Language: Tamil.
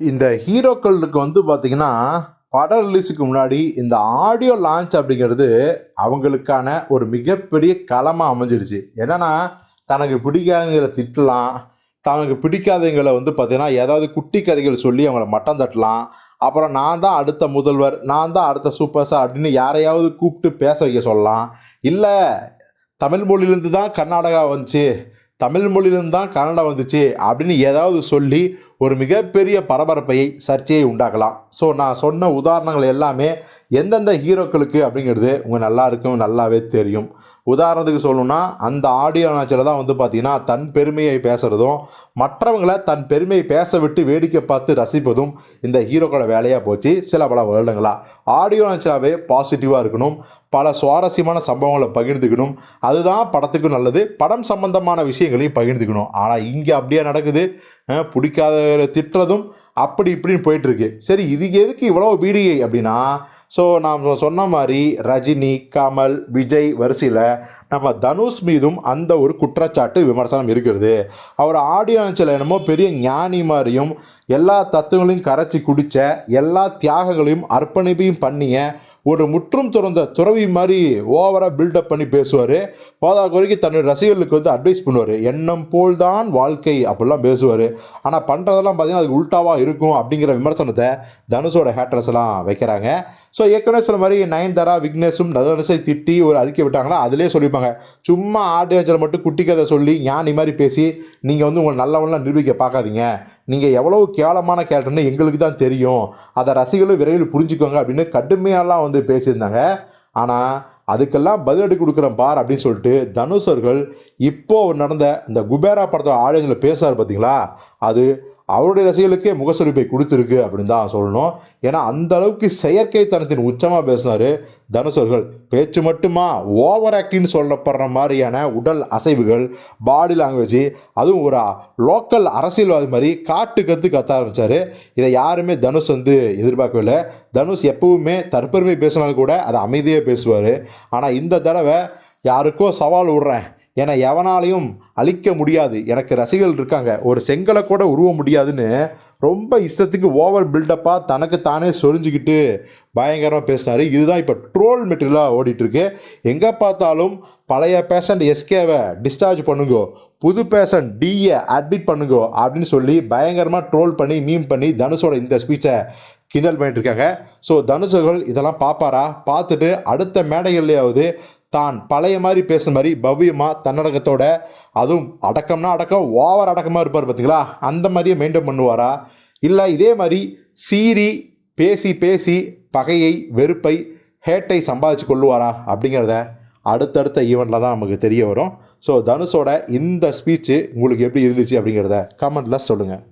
இந்த ஹீரோக்களுக்கு வந்து பார்த்தீங்கன்னா படம் ரிலீஸுக்கு முன்னாடி இந்த ஆடியோ லான்ச் அப்படிங்கிறது அவங்களுக்கான ஒரு மிகப்பெரிய களமாக அமைஞ்சிருச்சு. என்னன்னா தனக்கு பிடிக்காதவங்களை திட்டலாம் தனக்கு பிடிக்காதவங்களை வந்து பார்த்திங்கன்னா ஏதாவது குட்டி கதைகள் சொல்லி அவங்கள மட்டம் தட்டலாம். அப்புறம் நான் தான் அடுத்த முதல்வர் நான் தான் அடுத்த சூப்பர் ஸ்டார் அப்படின்னு யாரையாவது கூப்பிட்டு பேச வைக்க சொல்லலாம். இல்லை தமிழ் மொழியிலேருந்து தான் கர்நாடகா வந்துச்சு தமிழ் மொழியிலேருந்து தான் கன்னடா வந்துச்சு அப்படின்னு ஏதாவது சொல்லி ஒரு மிகப்பெரிய பரபரப்பையை சர்ச்சையை உண்டாக்கலாம். ஸோ நான் சொன்ன உதாரணங்கள் எல்லாமே எந்தெந்த ஹீரோக்களுக்கு அப்படிங்கிறது உங்கள் நல்லா இருக்கும் நல்லாவே தெரியும். உதாரணத்துக்கு சொல்லணும்னா அந்த ஆடியோ நாச்சில் தான் வந்து பார்த்திங்கன்னா தன் பெருமையை பேசுகிறதும் மற்றவங்களை தன் பெருமையை பேச விட்டு வேடிக்கை பார்த்து ரசிப்பதும் இந்த ஹீரோக்களோட வேலையாக போச்சு சில பல வருடங்களாக ஆடியோ நாச்சிலாவே பாசிட்டிவாக இருக்கணும் பல சுவாரஸ்யமான சம்பவங்களை பகிர்ந்துக்கணும் அதுதான் படத்துக்கு நல்லது படம் சம்பந்தமான விஷயங்களையும் பகிர்ந்துக்கணும். ஆனால் இங்கே அப்படியே நடக்குது பிடிக்காத திட்டுறதும் அப்படி இப்படின்னு போயிட்டுருக்கு. சரி இதுக்கு எதுக்கு இவ்வளோ பீடிகை அப்படின்னா ஸோ நாம் சொன்ன மாதிரி ரஜினி கமல் விஜய் வரிசையில் நம்ம தனுஷ் மீதும் அந்த ஒரு குற்றச்சாட்டு விமர்சனம் இருக்கிறது. அவர் ஆடியன்ஸில் என்னமோ பெரிய ஞானி மாதிரியும் எல்லா தத்துவங்களையும் கரைச்சி குடித்த எல்லா தியாகங்களையும் அர்ப்பணிப்பையும் பண்ணிய ஒரு முற்றும் துறந்த துறவி மாதிரி ஓவராக பில்டப் பண்ணி பேசுவார். போதா குறைக்கு தன்னுடைய ரசிகர்களுக்கு வந்து அட்வைஸ் பண்ணுவார். எண்ணம் போல் தான் வாழ்க்கை அப்படிலாம் பேசுவார். ஆனால் பண்ணுறதெல்லாம் பார்த்தீங்கன்னா அது உல்ட்டாவாக இருக்கும் அப்படிங்கிற விமர்சனத்தை தனுஷோட ஹேட்டர்ஸ் எல்லாம் வைக்கிறாங்க. ஸோ ஏற்கனவே சில மாதிரி நயன்தாரா விக்னேஷும் தனுஷை திட்டி ஒரு அறிக்கை விட்டாங்களா அதிலே சொல்லியிருப்பாங்க சும்மா ஆடியன்ஸில் மட்டும் குட்டி கதை சொல்லி ஞானி மாதிரி பேசி நீங்கள் வந்து உங்களை நல்லவன்லாம் நிரூபிக்க பார்க்காதீங்க. நீங்கள் எவ்வளவு கேவலமான கேரக்டர்னு எங்களுக்கு தான் தெரியும். அதை ரசிகர்களும் விரைவில் புரிஞ்சுக்கோங்க அப்படின்னு கடுமையாலாம் வந்து வந்து பேசியிருந்தாங்க. ஆனால் அதுக்கெல்லாம் பதிலடி கொடுக்குறேன் பார் அப்படின்னு சொல்லிட்டு தனுஷர்கள் இப்போது இப்போ நடந்த இந்த குபேரா படத்தோட ஆளுங்களை பேசுகிறார் பார்த்தீங்களா அது அவருடைய ரசிகர்களுக்கே முகசுரிப்பை கொடுத்துருக்கு அப்படின்னு தான் சொல்லணும். ஏன்னா அந்த அளவுக்கு செயற்கைத்தனத்தின் உச்சமாக பேசினார் தனுசர்கள் பேச்சு மட்டுமா ஓவர் ஆக்டின்னு சொல்லப்படுற மாதிரியான உடல் அசைவுகள் பாடி லாங்குவேஜ் அதுவும் ஒரு லோக்கல் அரசியல்வாதி மாதிரி காட்டு கற்று கத்த ஆரம்பித்தார் இதை யாருமே தனுஷ் வந்து எதிர்பார்க்கவில்லை. தனுஷ் எப்பவுமே தற்பெருமை பேசினாலும் கூட அதை அமைதியாக பேசுவார். ஆனால் இந்த தடவை யாருக்கோ சவால் விடுறேன் என எவனாலையும் அழிக்க முடியாது. எனக்கு ரசிகர்கள் இருக்காங்க. ஒரு செங்கலை கூட உருவ முடியாதுன்னு ரொம்ப இஷ்டத்துக்கு ஓவர் பில்டப்பாக தனக்கு தானே சொரிஞ்சுக்கிட்டு பயங்கரமாக பேசினார். இதுதான் இப்போ ட்ரோல் மெட்டீரியலாக ஓடிட்டுருக்கு. எங்கே பார்த்தாலும் பழைய பேஷண்ட் எஸ்கேவை டிஸ்சார்ஜ் பண்ணுங்கோ புது பேஷண்ட் டிஏ அட்மிட் பண்ணுங்கோ அப்படின்னு சொல்லி பயங்கரமாக ட்ரோல் பண்ணி மீம் பண்ணி தனுஷோட இந்த ஸ்பீச்சை கிண்டல் பண்ணிட்டு இருக்காங்க ஸோ தனுஷர்கள் இதெல்லாம் பார்ப்பாரா பார்த்துட்டு அடுத்த மேடைகள்லையாவது தான் பழைய மாதிரி பேசுகிற மாதிரி பவ்யமாக தன்னடக்கத்தோட அதுவும் அடக்கம்னா அடக்கம் ஓவர் அடக்கமாக இருப்பார் பார்த்தீங்களா அந்த மாதிரியே மெயின்டைன் பண்ணுவாரா? இல்லை இதே மாதிரி சீறி பேசி பேசி பகையை வெறுப்பை ஹேட்டை சம்பாதிச்சு கொள்ளுவாரா? அப்படிங்கிறத அடுத்தடுத்த ஈவெண்ட்டில் தான் நமக்கு தெரிய வரும். ஸோ தனுஷோட இந்த ஸ்பீச்சு உங்களுக்கு எப்படி இருந்துச்சு அப்படிங்கிறத கமெண்ட்டில் சொல்லுங்கள்